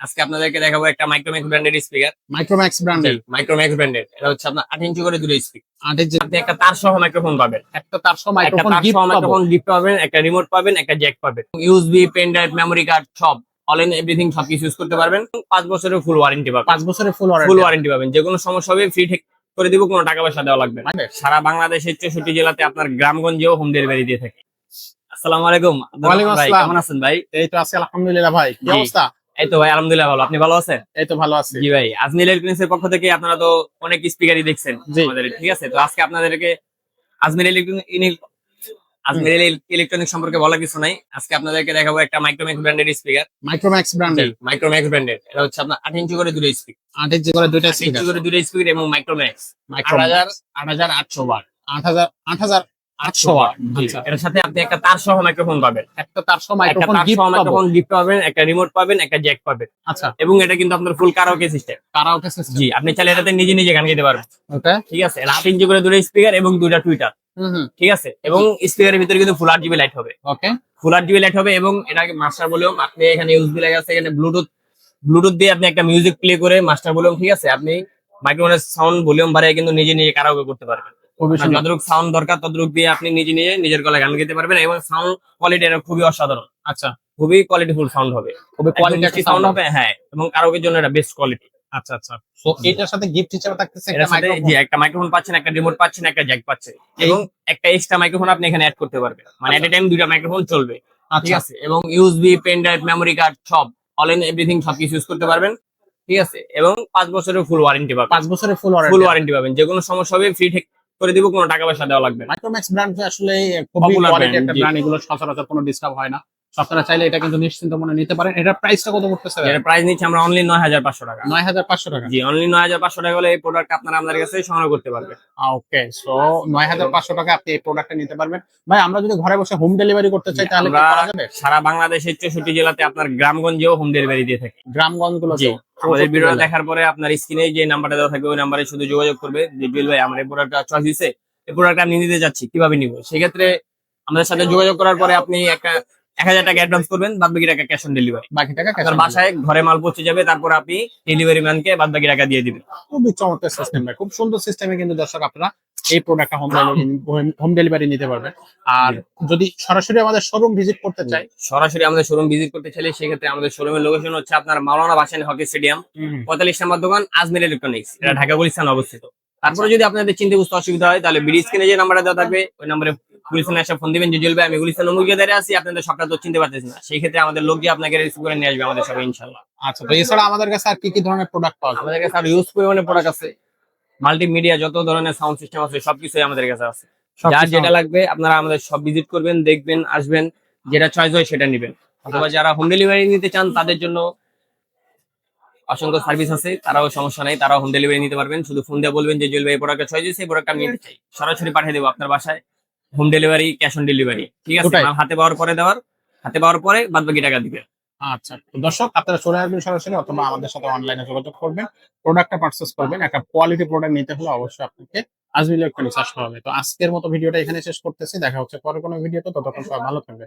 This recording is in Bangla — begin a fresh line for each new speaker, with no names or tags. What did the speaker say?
আজকে আপনাদেরকে দেখাবো একটা মাইক্রোম্যাক্স ব্র্যান্ডের স্পিকার
মাইক্রোম্যাক্স ব্র্যান্ডের
মাইক্রোম্যাক্স ব্র্যান্ডের এটা হচ্ছে আপনার আট ইঞ্চি করে দুটো স্পিকার
আট ইঞ্চি।
আপনি একটা তার সহ মাইক্রোফোন পাবেন।
একটা তার সহ মাইক্রোফোন গিফট
মাইক্রোফোন গিফট পাবেন একটা রিমোট পাবেন একটা জ্যাক পাবেন। USB pen drive memory card সব। অল ইন এভরিথিং সব কিছু ইউজ করতে পারবেন। পাঁচ বছরের ফুল ওয়ারেন্টি পাবেন।
পাঁচ বছরের ফুল
ফুল ওয়ারেন্টি পাবেন। যে কোনো সমস্যা হবে ফ্রি করে দিব কোনো টাকা পয়সা দেওয়া লাগবে না। সারা বাংলাদেশের চৌষট্টি জেলাতে আপনার গ্রামগঞ্জেও হোম ডেলিভারি দিয়ে থাকে। আসসালামু আলাইকুম।
ওয়ালাইকুম আসসালাম।
কেমন আছেন ভাই?
এই তো আছে আলহামদুলিল্লাহ ভাই। কি অবস্থা?
এই তো ভাই আলহামদুলিল্লাহ ভালো। আপনি ভালো আছেন?
এই তো ভালো আছি।
জি ভাই আজমিল ইলেকট্রনিক্সের পক্ষ থেকে আপনারা তো অনেক স্পিকারই দেখছেন আমাদের ঠিক আছে? তো আজকে আপনাদেরকে আজমিল ইলেকট্রনিক আজমিল ইলেকট্রনিক সম্পর্কে বলা কিছু নাই। আজকে আপনাদেরকে দেখাবো একটা মাইক্রোম্যাক্স ব্র্যান্ডের স্পিকার
মাইক্রোম্যাক্স ব্র্যান্ডের
মাইক্রোম্যাক্স ব্র্যান্ডের এটা হচ্ছে আপনার আট ইঞ্চি করে দুটো স্পিকার
আট ইঞ্চি করে দুইটা স্পিকার
করে দুটো স্পিকার এবং মাইক্রোম্যাক্স আট হাজার আট হাজার আটশো বার।
আট হাজার আট হাজার আটশো ওয়াট আচ্ছা।
সাথে আপনি একটা তার সহ মাইক্রোফোন পাবেন।
একটা তার সহ মাইক্রোফোন গিফট
পাবেন একটা রিমোট পাবেন একটা জ্যাক পাবেন।
আচ্ছা।
এবং এটা কিন্তু আপনার full karaoke system
karaoke system
জি আপনি চাইলে এটাতে নিজে নিজে গান গাইতে পারবেন।
ওকে
ঠিক আছে ইঞ্চি করে দুটো স্পিকার এবং দুইটা টুইটার ঠিক আছে এবং স্পিকারের ভিতরে কিন্তু ফুল আট জিবি লাইট হবে।
ওকে
ফুল আট জিবি লাইট হবে এবং এটাকে মাস্টার আপনি এখানে আছে এখানে ব্লুটুথ ব্লুটুথ দিয়ে আপনি একটা মিউজিক প্লে করে মাস্টার ভলিউম ঠিক আছে আপনি মাইক্রোফোনের সাউন্ড ভলিউম বাড়িয়ে কিন্তু নিজে নিজে কারাওকে করতে পারবেন। যতটুকু সাউন্ড দরকার ততটুকু দিয়ে আপনি নিজে নিজে নিজের গলায় গান গাইতে পারবেন এবং সাউন্ড কোয়ালিটি এটা খুবই অসাধারণ।
আচ্ছা।
খুবই কোয়ালিটিফুল সাউন্ড হবে।
খুবই কোয়ালিটি
সাউন্ড হবে। হ্যাঁ এবং জন্য এটা বেস্ট কোয়ালিটি
আচ্ছা আচ্ছা। তো এটার সাথে গিফট হিসেবে থাকতেছে একটা মাইক্রোফোন
জি একটা মাইক্রোফোন পাচ্ছেন একটা রিমোট পাচ্ছেন একটা জ্যাক পাচ্ছেন। এবং একটা এক্সট্রা মাইক্রোফোন আপনি এখানে অ্যাড করতে পারবেন। মানে এট এ টাইম দুইটা মাইক্রোফোন চলবে। ঠিক
আচ্ছা
আছে? এবং USB pen drive memory card সব। অল ইন এভরিথিং সব ইউজ করতে পারবেন। ঠিক আছে? এবং পাঁচ বছরের ফুল ওয়ারেন্টি পাবেন।
পাঁচ বছরের ফুল
ফুল
ওয়ারেন্টি
ওয়ারেন্টি পাবেন। যে কোনো সমস্যা হবে ফ্রি ঠিক করে দিব কোনো টাকা পয়সা দেওয়া লাগবে না।
মাইক্রোম্যাক্স ব্র্যান্ড আসলে খুবই কোয়ালিটি একটা ব্র্যান্ড এগুলো সচরাচর কোনো ডিস্টার্ব হয় না। আপনারা চাইলে এটা কিন্তু নিশ্চিন্ত মনে নিতে পারেন। এটার প্রাইসটা কত পড়তেছে
এর প্রাইস নিচ্ছি আমরা অনলি নয় হাজার পাঁচশো টাকা।
নয় হাজার পাঁচশো টাকা।
জি অনলি নয় হাজার পাঁচশো টাকা হলে এই প্রোডাক্ট আপনারা আমাদের কাছে সংগ্রহ করতে পারবেন।
ওকে সো নয় হাজার পাঁচশো টাকা আপনি এই প্রোডাক্টটা নিতে পারবেন। ভাই আমরা যদি ঘরে বসে হোম ডেলিভারি করতে চাই তাহলে কি করা যাবে?
সারা বাংলাদেশের চৌষট্টি জেলাতে আপনার গ্রামগঞ্জেও হোম ডেলিভারি দিয়ে থাকি। জি আমাদের ভিডিওটা দেখার পরে আপনার স্ক্রিনে যে নাম্বারটা দেওয়া থাকবে ওই নাম্বারে শুধু যোগাযোগ করবে। যে জুয়েল ভাই আমার এই প্রোডাক্টটা চয়েস হয়েছে এই প্রোডাক্ট আমি নিতে যাচ্ছি কীভাবে নিব? সেক্ষেত্রে আমাদের সাথে যোগাযোগ করার পরে আপনি একটা এক হাজার টাকা অ্যাডভান্স করবেন বাদ বাকি টাকা ক্যাশ অন ডেলিভারি
বাকি টাকা
আপনার বাসায় ঘরে মাল পৌঁছে যাবে তারপর আপনি ডেলিভারি ম্যানকে বাদ বাকি টাকা দিয়ে দিবেন।
খুবই চমৎকার সিস্টেম ভাই। খুব সুন্দর সিস্টেমে কিন্তু দর্শক আপনারা এই প্রোডাক্টটা হোম হোম ডেলিভারি নিতে পারবেন। আর যদি সরাসরি আমাদের শোরুম ভিজিট করতে চাই।
সরাসরি আমাদের শোরুম ভিজিট করতে চাইলে সেক্ষেত্রে আমাদের শোরুমের লোকেশন হচ্ছে আপনার মাওলানা বাসানি হকি স্টেডিয়াম। পঁয়তাল্লিশ নম্বর দোকান আজমির ইলেকট্রনিক্স এটা ঢাকা গুলিস্তান অবস্থিত। তারপরে যদি আপনাদের চিনতে বুঝতে অসুবিধা হয় তাহলে বিডি স্ক্রিনে যে নাম্বারটা দেওয়া থাকবে ওই নাম্বারে গুলিস্তানে এসে ফোন দিবেন যে জ্বলবে আমি গুলিস্তান অমুক জায়গায় আছি আপনাদের সবটা তো চিনতে পারতেছি না। সেই ক্ষেত্রে আমাদের লোক গিয়ে আপনাকে রিসিভ করে নিয়ে আসবে আমাদের সবাই ইনশাল্লাহ।
আচ্ছা তো এছাড়া আমাদের কাছে আর কি কি ধরনের প্রোডাক্ট পাওয়া
আমাদের কাছে আর ইউজ পরিমাণে প্রোডাক্ট আছে। মাল্টিমিডিয়া যত ধরনের সাউন্ড সিস্টেম আছে সবকিছুই আমাদের কাছে আছে। যার যেটা লাগবে আপনারা আমাদের সব ভিজিট করবেন দেখবেন আসবেন যেটা চয়েস হয় সেটা নেবেন। অথবা যারা হোম ডেলিভারি নিতে চান তাদের জন্য অসংখ্য সার্ভিস আছে তারাও সমস্যা নেই তারাও হোম ডেলিভারি নিতে পারবেন। শুধু ফোন দিয়ে বলবেন যে জুয়েল ভাই প্রোডাক্টটা চয়েস এই প্রোডাক্ট আমি নিতে চাই। সরাসরি পাঠিয়ে দেবো আপনার বাসায়। Home delivery cash on delivery ঠিক আছে। হাতে পাওয়ার পরে দেওয়ার হাতে পাওয়ার পরে বাদ বাকি টাকা দিবে।
আচ্ছা তো দর্শক আপনারা চলে আসবেন সরাসরি অথবা আমাদের সাথে অনলাইনে যোগাযোগ করবেন। প্রোডাক্টটা পারচেস করবেন। একটা কোয়ালিটি প্রোডাক্ট নিতে হলে অবশ্যই আপনাকে আজমিল আসতে হবে। তো আজকের মতো ভিডিওটা এখানে শেষ করতেছি। দেখা হচ্ছে পরে কোনো ভিডিওতে। ততক্ষণ সবাই ভালো থাকবে